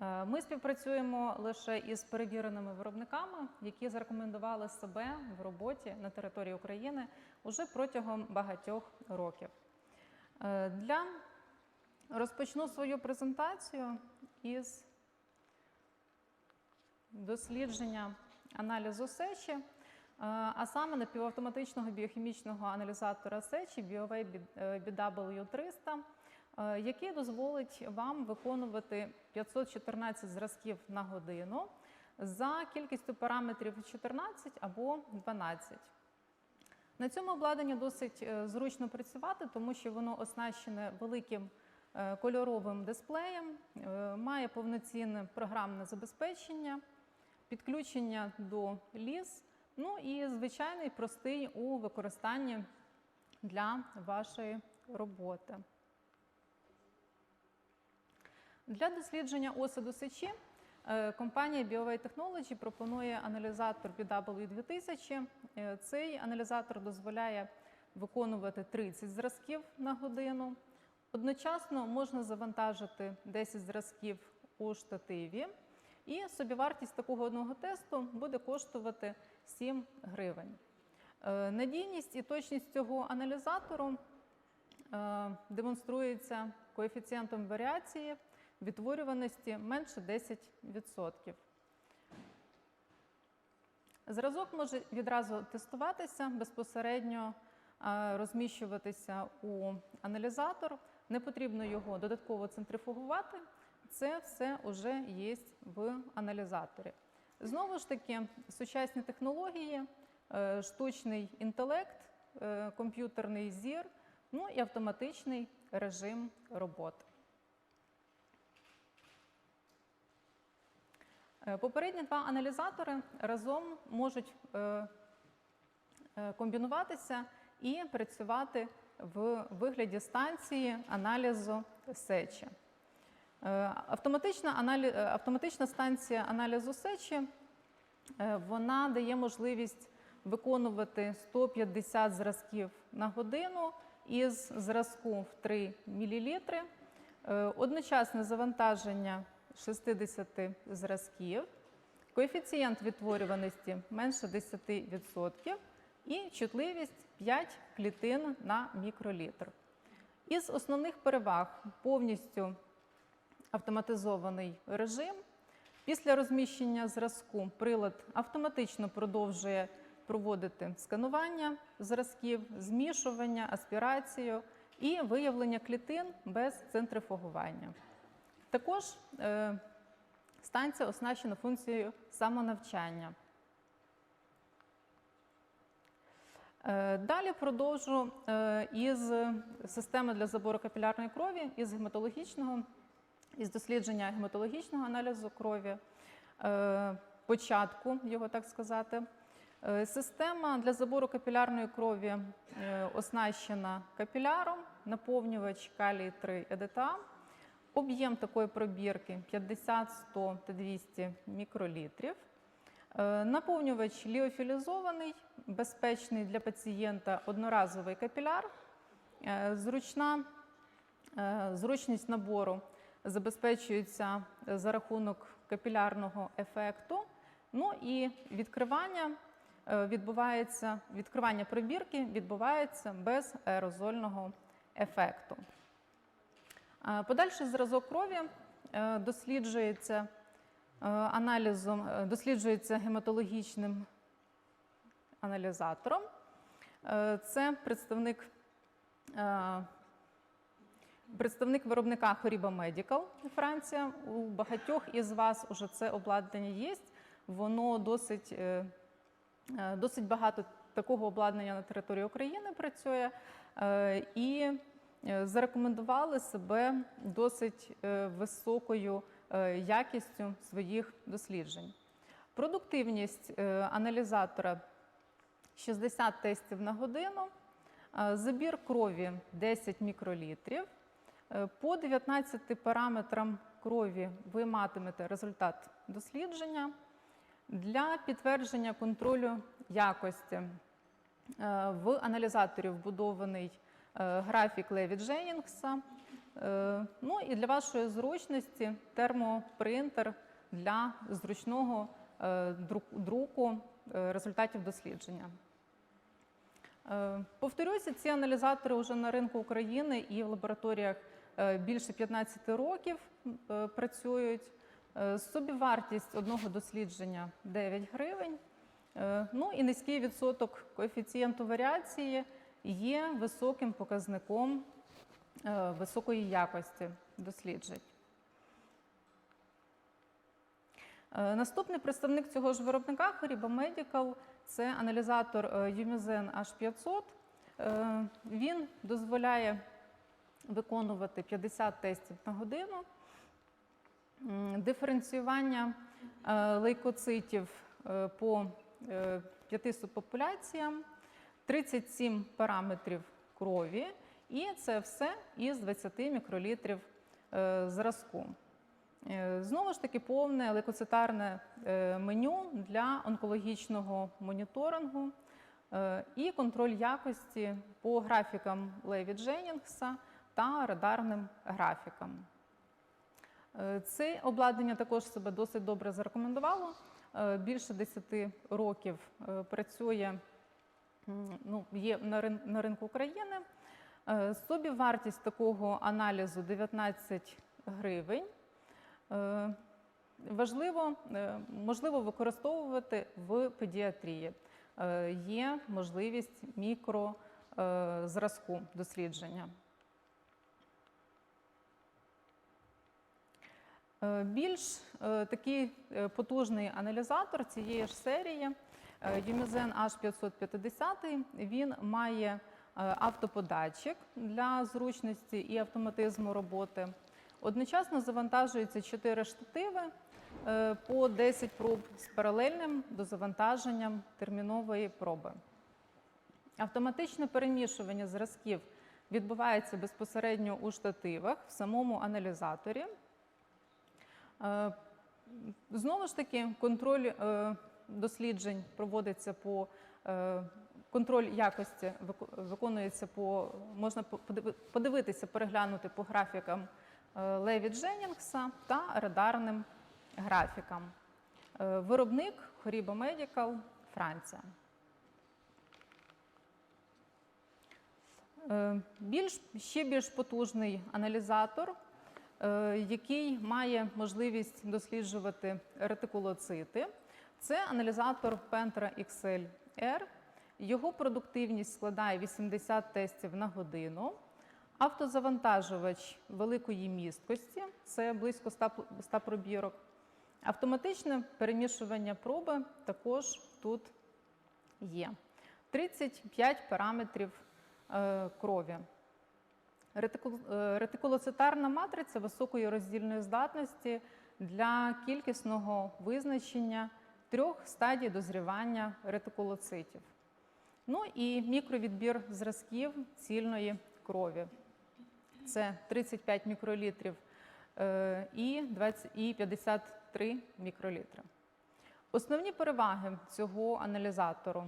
Е, Ми співпрацюємо лише із перевіреними виробниками, які зарекомендували себе в роботі на території України уже протягом багатьох років. Е, Для розпочну свою презентацію із дослідження аналізу сечі, е, а саме напівавтоматичного біохімічного аналізатора сечі BioWay BW300, е, який дозволить вам виконувати 514 зразків на годину за кількістю параметрів 14 або 12. На цьому обладнанні досить е, зручно працювати, тому що воно оснащене великим е, кольоровим дисплеєм, е, має повноцінне програмне забезпечення, підключення до ліс, ну і звичайний простий у використанні для вашої роботи. Для дослідження осаду сечі е, компанія BioWay Technology пропонує аналізатор BW2000. Е, Цей аналізатор дозволяє виконувати 30 зразків на годину. Одночасно можна завантажити 10 зразків у штативі, і собівартість такого одного тесту буде коштувати 7 гривень. Е, Надійність і точність цього аналізатору демонструється коефіцієнтом варіації відтворюваності менше 10%. Зразок може відразу тестуватися, безпосередньо розміщуватися у аналізатор. Не потрібно його додатково центрифугувати. Це все вже є в аналізаторі. Знову ж таки, сучасні технології, е, штучний інтелект, е, комп'ютерний зір, ну і автоматичний режим роботи. Попередні два аналізатори разом можуть е, е, комбінуватися і працювати в вигляді станції аналізу сечі. Е, Автоматична, аналі... е, автоматична станція аналізу сечі е, вона дає можливість виконувати 150 зразків на годину із зразку в 3 мл, одночасне завантаження 60 зразків, коефіцієнт відтворюваності менше 10% і чутливість 5 клітин на мікролітр. Із основних переваг повністю автоматизований режим. Після розміщення зразку прилад автоматично продовжує проводити сканування зразків, змішування, аспірацію і виявлення клітин без центрифугування. Також е, станція оснащена функцією самонавчання. Е, Далі продовжу е, із системи для забору капілярної крові, із гематологічного, із дослідження гематологічного аналізу крові, початку його так сказати. Система для забору капілярної крові оснащена капіляром, наповнювач калій 3 ЕДТА. Об'єм такої пробірки 50, 100 та 200 мікролітрів. Е, Наповнювач ліофілізований, безпечний для пацієнта одноразовий капіляр. Е, Зручна е, зручність набору забезпечується за рахунок капілярного ефекту. Ну і відкривання відбувається, відкривання пробірки відбувається без аерозольного ефекту. Е, Подальший зразок крові е, досліджується е, аналізом, досліджується гематологічним аналізатором. Це представник, представник виробника Horiba Medical Франція. У багатьох із вас уже це обладнання є. Воно досить, досить багато такого обладнання на території України працює. І зарекомендували себе досить е, високою е, якістю своїх досліджень. Продуктивність е, аналізатора 60 тестів на годину, е, забір крові 10 мікролітрів. Е, По 19 параметрам крові ви матимете результат дослідження. Для підтвердження контролю якості е, в аналізаторі вбудований е, графік Леві Дженнінгса. Е, Ну і для вашої зручності термопринтер для зручного е, друку е, результатів дослідження. Е, Повторюся, ці аналізатори вже на ринку України і в лабораторіях е, більше 15 років е, працюють. Е, Собівартість одного дослідження 9 гривень. Е, Ну і низький відсоток коефіцієнту варіації є високим показником е, високої якості досліджень. Е, Наступний представник цього ж виробника Hariba Medical – це аналізатор е, Yumizen H500. Е, Він дозволяє виконувати 50 тестів на годину. Диференціювання лейкоцитів по п'яти субпопуляціям, 37 параметрів крові, і це все із 20 мікролітрів е, зразку. Е, Знову ж таки, повне лейкоцитарне е, меню для онкологічного моніторингу і контроль якості по графікам Леві Дженнінгса та радарним графікам. Це обладнання також себе досить добре зарекомендувало. Більше 10 років працює, ну, є на рин- на ринку України. Е, Собівартість такого аналізу 19 гривень. Е, Важливо, е, можливо використовувати в педіатрії. Є можливість мікрозразку дослідження. Більш такий потужний аналізатор цієї ж серії е, Yumizen H550, він має е, автоподатчик для зручності і автоматизму роботи. Одночасно завантажуються 4 штативи е, по 10 проб з паралельним дозавантаженням термінової проби. Автоматичне перемішування зразків відбувається безпосередньо у штативах в самому аналізаторі. Знову ж таки, контроль досліджень проводиться по е, контроль якості виконується по можна подивитися, переглянути по графікам е, Леві Дженнінгса та радарним графікам. Е, Виробник Horiba Medical, Франція. Більш, ще більш потужний аналізатор, який має можливість досліджувати ретикулоцити. Це аналізатор Pentra XL-R. Його продуктивність складає 80 тестів на годину. Автозавантажувач великої місткості це близько 100 пробірок. Автоматичне перемішування проби також тут є. 35 параметрів е, крові. Е, Ретикулоцитарна матриця високої роздільної здатності для кількісного визначення трьох стадій дозрівання ретикулоцитів. Ну і мікровідбір зразків цільної крові. Це 35 мікролітрів е, і, 53 мікролітри. Основні переваги цього аналізатору.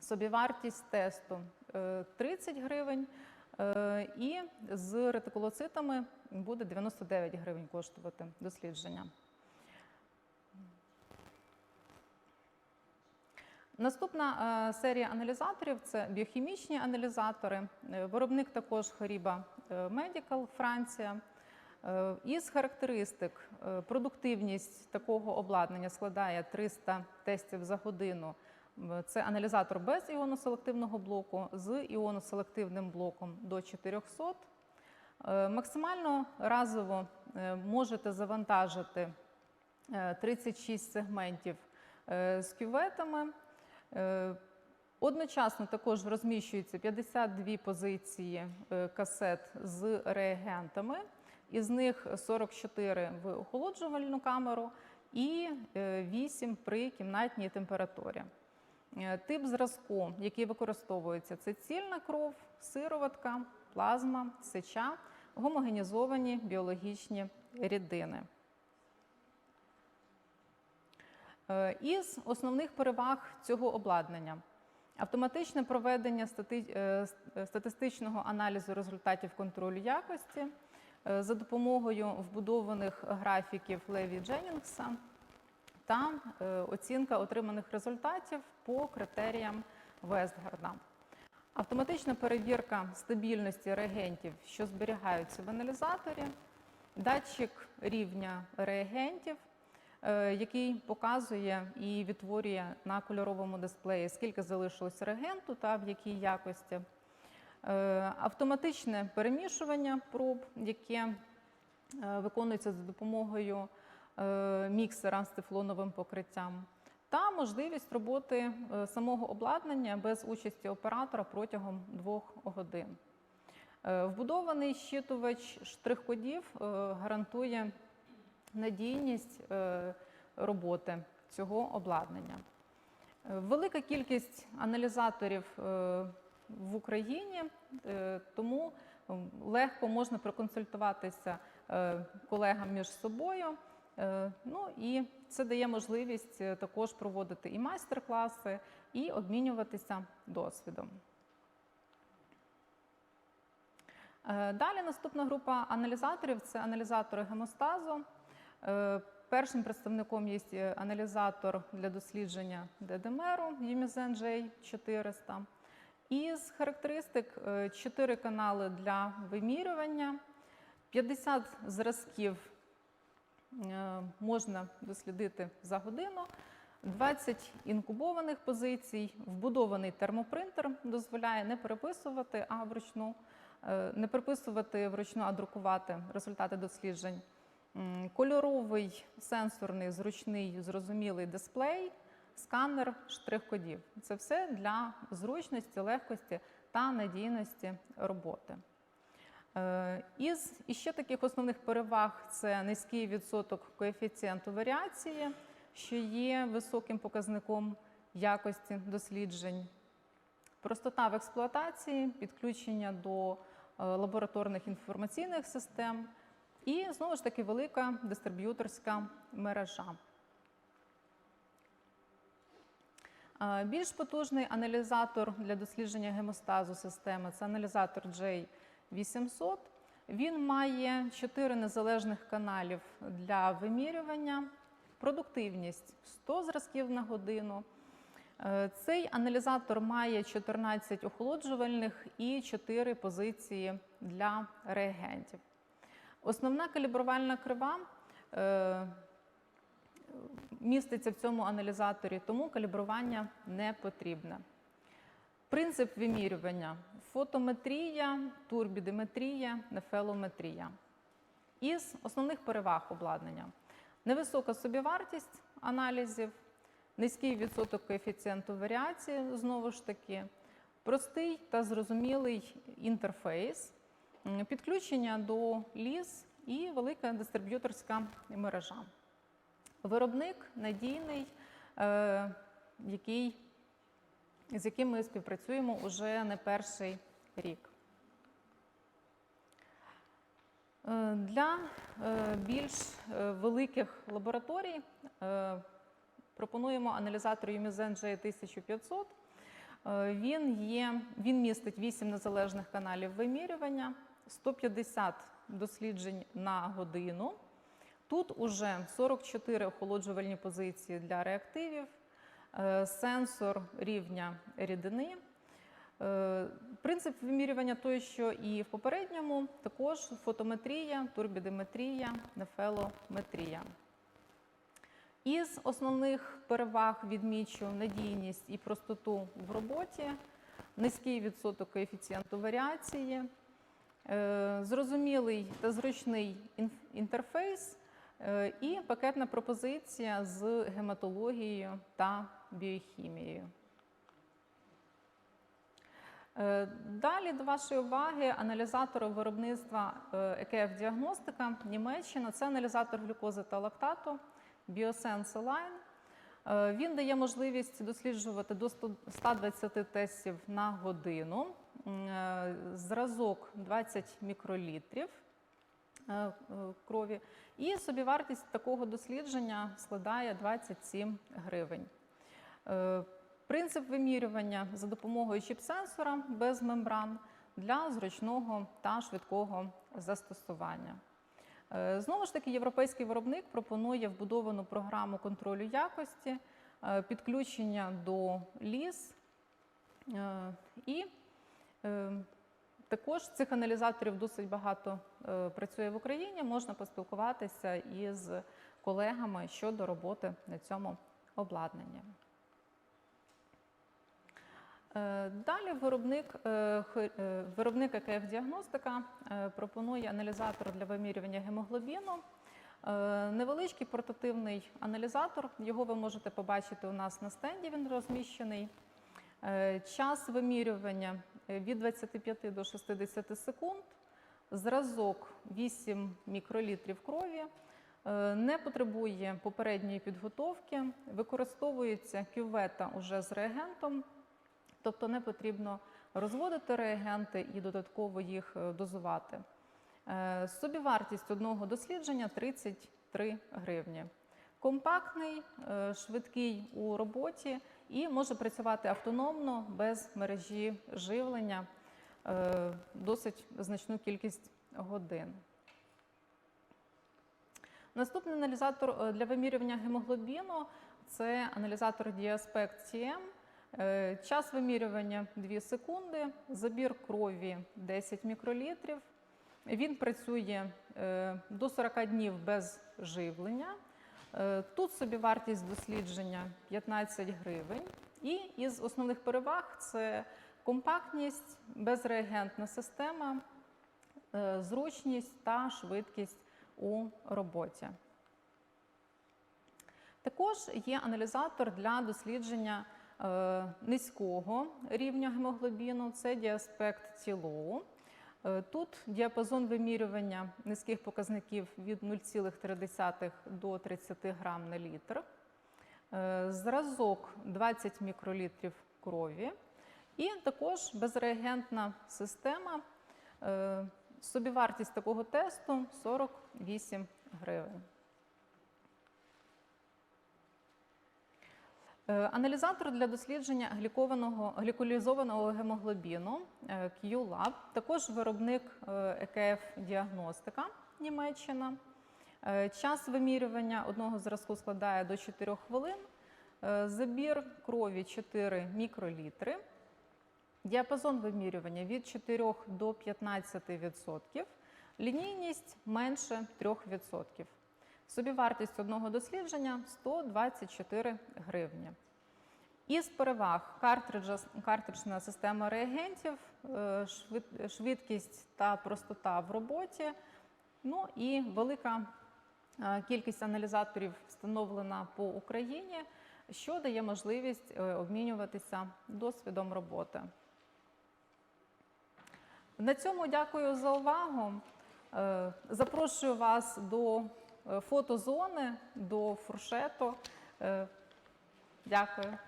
Собівартість тесту е, 30 гривень, е, і з ретикулоцитами буде 99 гривень коштувати дослідження. Наступна е, серія аналізаторів це біохімічні аналізатори. Е, Виробник також Horiba е, Medical, Франція. Із характеристик продуктивність такого обладнання складає 300 тестів за годину. Це аналізатор без іоноселективного блоку з іоноселективним блоком до 400. Е, Максимально разово можете завантажити е, 36 сегментів з кюветами. Е, Одночасно також розміщуються 52 позиції е, касет з реагентами, із них 44 в охолоджувальну камеру і 8 при кімнатній температурі. Е, Тип зразку, який використовується, це цільна кров, сироватка, плазма, сеча, гомогенізовані біологічні рідини. Із основних переваг цього обладнання автоматичне проведення е, е, статистичного аналізу результатів контролю якості е, за допомогою вбудованих графіків Леві Дженнінгса та е, оцінка отриманих результатів по критеріям Вестгарда. Автоматична перевірка стабільності реагентів, що зберігаються в аналізаторі, датчик рівня реагентів, е, який показує і відтворює на кольоровому дисплеї, скільки залишилось реагенту та в якій якості. Е, Автоматичне перемішування проб, яке е, виконується за допомогою е, міксера з тефлоновим покриттям, та можливість роботи е, самого обладнання без участі оператора протягом двох годин. Е, Вбудований щитувач штрих-кодів е, гарантує надійність е, роботи цього обладнання. Е, Велика кількість аналізаторів е, в Україні, тому легко можна проконсультуватися колегам між собою. Ну і це дає можливість також проводити і майстер-класи, і обмінюватися досвідом. Далі наступна група аналізаторів це аналізатори гемостазу. Е, Першим представником є е, аналізатор для дослідження ДДМРу Юмізен J400. Із характеристик 4 канали для вимірювання, 50 зразків е, можна дослідити за годину, 20 інкубованих позицій, вбудований термопринтер дозволяє не переписувати, а вручну е, не переписувати вручну, а друкувати результати досліджень. Кольоровий сенсорний, зручний, зрозумілий дисплей, сканер штрих-кодів. Це все для зручності, легкості та надійності роботи. Е, Із іще таких основних переваг це низький відсоток коефіцієнту варіації, що є високим показником якості досліджень, простота в експлуатації, підключення до е, лабораторних інформаційних систем і знову ж таки велика дистриб'юторська мережа. Більш потужний аналізатор для дослідження гемостазу системи це аналізатор J800. Він має 4 незалежних каналів для вимірювання, продуктивність 100 зразків на годину. Е, Цей аналізатор має 14 охолоджувальних і 4 позиції для реагентів. Основна калібрувальна крива е, міститься в цьому аналізаторі, тому калібрування не потрібне. Принцип вимірювання фотометрія, турбідиметрія, нефелометрія. Із основних переваг обладнання невисока собівартість аналізів, низький відсоток коефіцієнту варіації, знову ж таки, простий та зрозумілий інтерфейс, підключення до ліс і велика дистриб'юторська мережа. Виробник надійний, е, який, з яким ми співпрацюємо уже не перший рік. Е, Для е, більш великих лабораторій пропонуємо аналізатор Юмізен J1500. Е, Він, є, він містить 8 незалежних каналів вимірювання, 150 досліджень на годину. Тут уже 44 охолоджувальні позиції для реактивів, е, сенсор рівня рідини. Е, Принцип вимірювання той, що і в попередньому, також фотометрія, турбідиметрія, нефелометрія. Із основних переваг відмічу надійність і простоту в роботі, низький відсоток коефіцієнту варіації, зрозумілий та зручний інтерфейс е, і пакетна пропозиція з гематологією та біохімією. Е, Далі до вашої уваги аналізатор виробництва екф діагностика Німеччина. Це аналізатор глюкози та лактату Biosense Align. Е, Він дає можливість досліджувати до 120 тестів на годину, е, зразок 20 мікролітрів е, е, крові. І собівартість такого дослідження складає 27 гривень. Е, Принцип вимірювання за допомогою чіп-сенсора без мембран для зручного та швидкого застосування. Е, Знову ж таки, європейський виробник пропонує вбудовану програму контролю якості, е, підключення до ліс е, і е, також цих аналізаторів досить багато е, працює в Україні. Можна поспілкуватися із колегами щодо роботи на цьому обладнанні. Е, Далі виробник, е, виробник ЕКФ діагностика пропонує аналізатор для вимірювання гемоглобіну. Невеличкий портативний аналізатор. Його ви можете побачити у нас на стенді. Він розміщений. Час вимірювання від 25 до 60 секунд. Зразок 8 мікролітрів крові. Е, Не потребує попередньої підготовки. Використовується кювета уже з реагентом. Тобто не потрібно розводити реагенти і додатково їх е, дозувати. Е, Собівартість одного дослідження 33 гривні. Компактний, швидкий у роботі і може працювати автономно без мережі живлення е, досить значну кількість годин. Наступний аналізатор е, для вимірювання гемоглобіну це аналізатор Diaspect TM. Е, Час вимірювання 2 секунди, забір крові 10 мікролітрів. Він працює до 40 днів без живлення. Е, Тут собівартість дослідження 15 гривень. І із основних переваг це компактність, безреагентна система, е, зручність та швидкість у роботі. Також є аналізатор для дослідження е, низького рівня гемоглобіну, це діаспект Тілоу. Е, Тут діапазон вимірювання низьких показників від 0,3 до 30 грам на літр. Е, Зразок 20 мікролітрів крові. І також безреагентна система. Е, Собівартість такого тесту 48 гривень. Аналізатор для дослідження глікованого, гліколізованого гемоглобіну е, QLab, також виробник е, ЕКФ діагностика Німеччина. Е, Час вимірювання одного зразку складає до 4 хвилин. Е, Забір крові 4 мікролітри. Діапазон вимірювання від 4 до 15%. Лінійність менше 3%. Собівартість одного дослідження 124 гривні. Із переваг картриджна система реагентів, е, швидкість та простота в роботі, ну і велика е, кількість аналізаторів встановлена по Україні, що дає можливість е, обмінюватися досвідом роботи. На цьому дякую за увагу. Запрошую вас до фотозони, до фуршету. Е, Дякую.